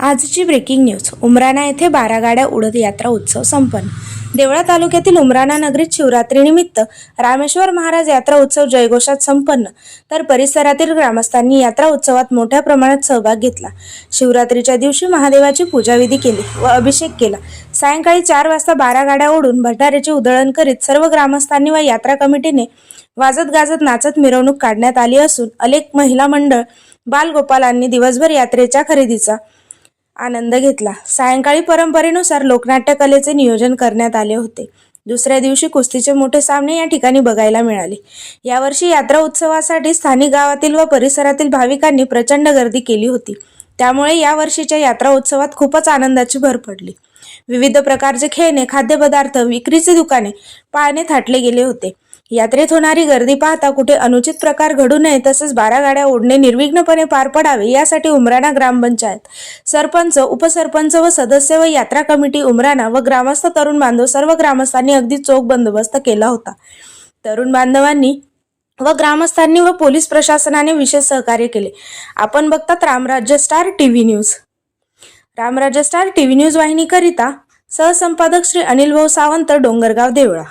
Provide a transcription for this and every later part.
आजची breaking news. Umrana येथे बारा गाड्या उडत यात्रा उत्सव संपन्न. देवळा तालुक्यातील उमराणा नगरीत शिवरात्रीनिमित्त रामेश्वर महाराज यात्रा उत्सव जयघोषात संपन्न. तर परिसरातील ग्रामस्थांनी यात्रा उत्सवात मोठ्या प्रमाणात सहभाग घेतला. शिवरात्रीच्या दिवशी महादेवाची पूजाविधी केली व अभिषेक केला. सायंकाळी चार वाजता बारा गाड्या ओढून भंडाऱ्याचे उधळण करीत सर्व ग्रामस्थांनी व यात्रा कमिटीने वाजत गाजत नाचत मिरवणूक काढण्यात आली असून अनेक महिला मंडळ बालगोपालांनी दिवसभर यात्रेच्या खरेदीचा आनंद घेतला. सायंकाळी परंपरेनुसार लोकनाट्य कलेचे नियोजन करण्यात आले होते. दुसऱ्या दिवशी कुस्तीचे मोठे सामने या ठिकाणी बघायला मिळाले. यावर्षी यात्रा उत्सवासाठी स्थानिक गावातील व परिसरातील भाविकांनी प्रचंड गर्दी केली होती. त्यामुळे यावर्षीच्या यात्रा उत्सवात खूपच आनंदाची भर पडली. विविध प्रकारचे खेळणे खाद्यपदार्थ विक्रीचे दुकाने पाळणे थाटले गेले होते. यात्रेत होणारी गर्दी पाहता कुठे अनुचित प्रकार घडू नये तसेच बारा गाड्या ओढणे निर्विघ्नपणे पार पडावे यासाठी उमराणा ग्रामपंचायत सरपंच उपसरपंच व सदस्य व यात्रा कमिटी उमराणा व ग्रामस्थ तरुण बांधव सर्व ग्रामस्थांनी अगदी चोख बंदोबस्त केला होता. तरुण बांधवांनी व ग्रामस्थांनी व पोलीस प्रशासनाने विशेष सहकार्य केले. आपण बघतात Ramrajya star TV news. Ramrajya star TV news वाहिनीकरिता सहसंपादक श्री अनिल भाऊ सावंत डोंगरगाव देवळा.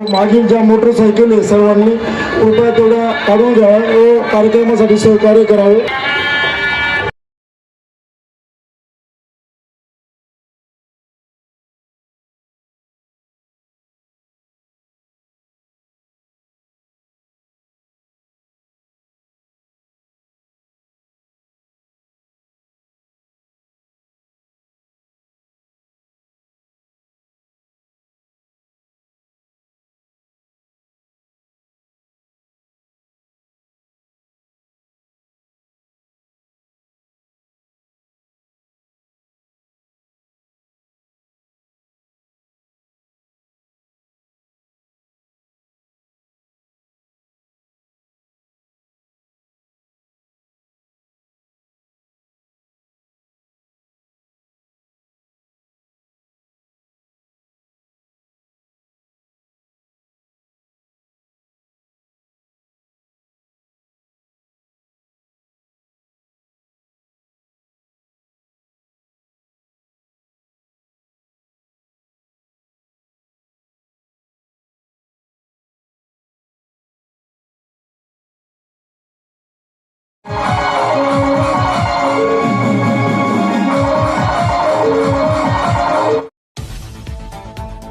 मागील ज्या मोटरसायकल आहे सर्वांनी कृपया तेवढ्या काढून घ्याव्या व हो, कार्यक्रमासाठी सहकार्य करावे.